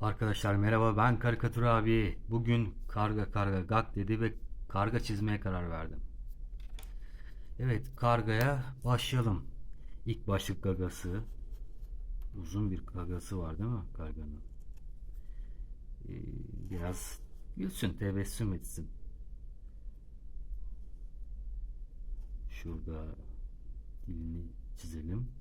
Arkadaşlar merhaba ben Karikatür abi. Bugün karga karga gak dedi ve karga çizmeye karar verdim. Evet kargaya başlayalım. İlk başlık gagası. Uzun bir gagası var değil mi karganın? Ee, biraz gülsün, tebessüm etsin. Şurada dilini çizelim.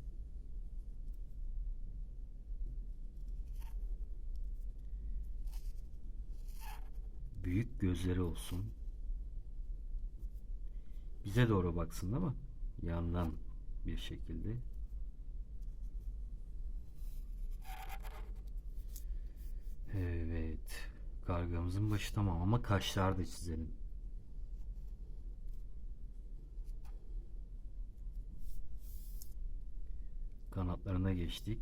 Büyük gözleri olsun. Bize doğru baksın mi? Yandan bir şekilde. Evet. Kargamızın başı tamam ama kaşlar da çizelim. Kanatlarına geçtik.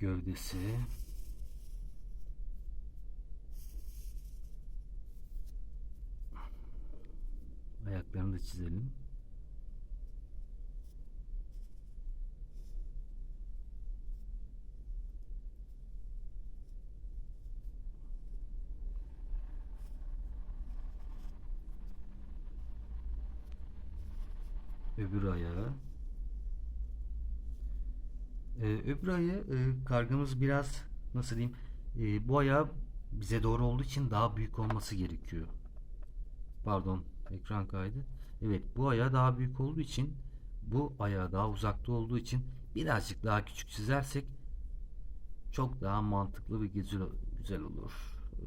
Gövdesi. Ayaklarını da çizelim. Öbür ayağı. Ee, öbür ayağı e, kargamız biraz nasıl diyeyim e, bu ayağı bize doğru olduğu için daha büyük olması gerekiyor. Pardon ekran kaydı. Evet bu ayağı daha büyük olduğu için bu ayağı daha uzakta olduğu için birazcık daha küçük çizersek çok daha mantıklı ve güzel, güzel olur. Ee,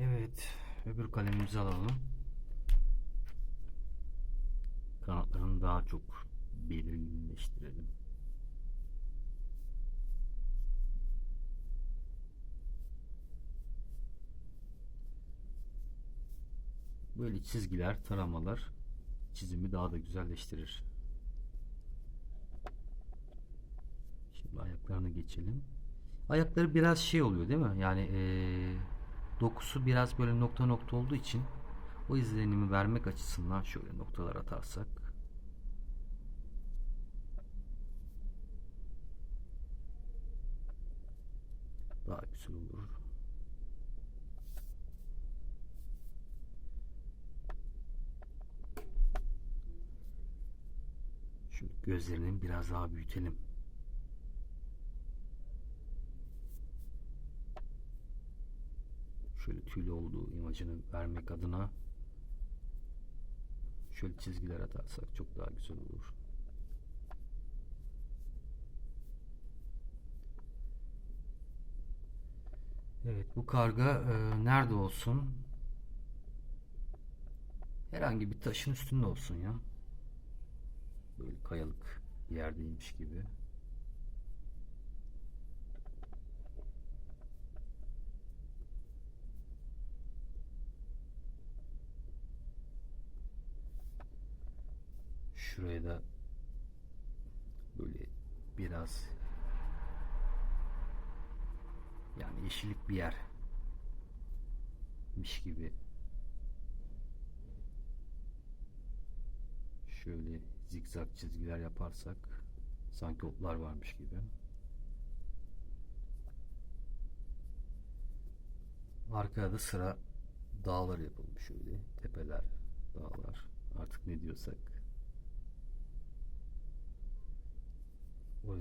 Evet, öbür kalemimizi alalım. Kanatlarını daha çok belirginleştirelim. Böyle çizgiler, taramalar çizimi daha da güzelleştirir. Şimdi ayaklarını geçelim. Ayakları biraz şey oluyor değil mi? Yani eee dokusu biraz böyle nokta nokta olduğu için o izlenimi vermek açısından şöyle noktalar atarsak daha güzel olur. Şu gözlerini biraz daha büyütelim. Şöyle tüylü olduğu imajını vermek adına şöyle çizgiler atarsak çok daha güzel olur. Evet bu karga e, nerede olsun? Herhangi bir taşın üstünde olsun ya. Böyle kayalık yerdeymiş gibi. Şuraya da böyle biraz yani yeşillik bir yermiş gibi şöyle zikzak çizgiler yaparsak sanki otlar varmış gibi. Arkada da sıra dağlar yapılmış şöyle tepeler, dağlar artık ne diyorsak.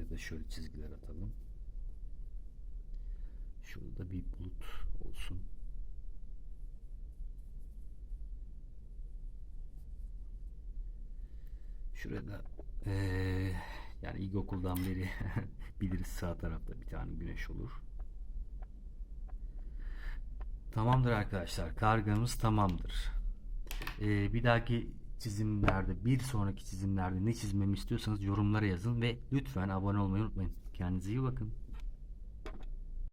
Oraya da şöyle çizgiler atalım. Şurada bir bulut olsun. Şurada eee yani ilkokuldan beri biliriz sağ tarafta bir tane güneş olur. Tamamdır arkadaşlar. Kargamız tamamdır. Ee, bir dahaki çizimlerde, bir sonraki çizimlerde ne çizmemi istiyorsanız yorumlara yazın ve lütfen abone olmayı unutmayın. Kendinize iyi bakın.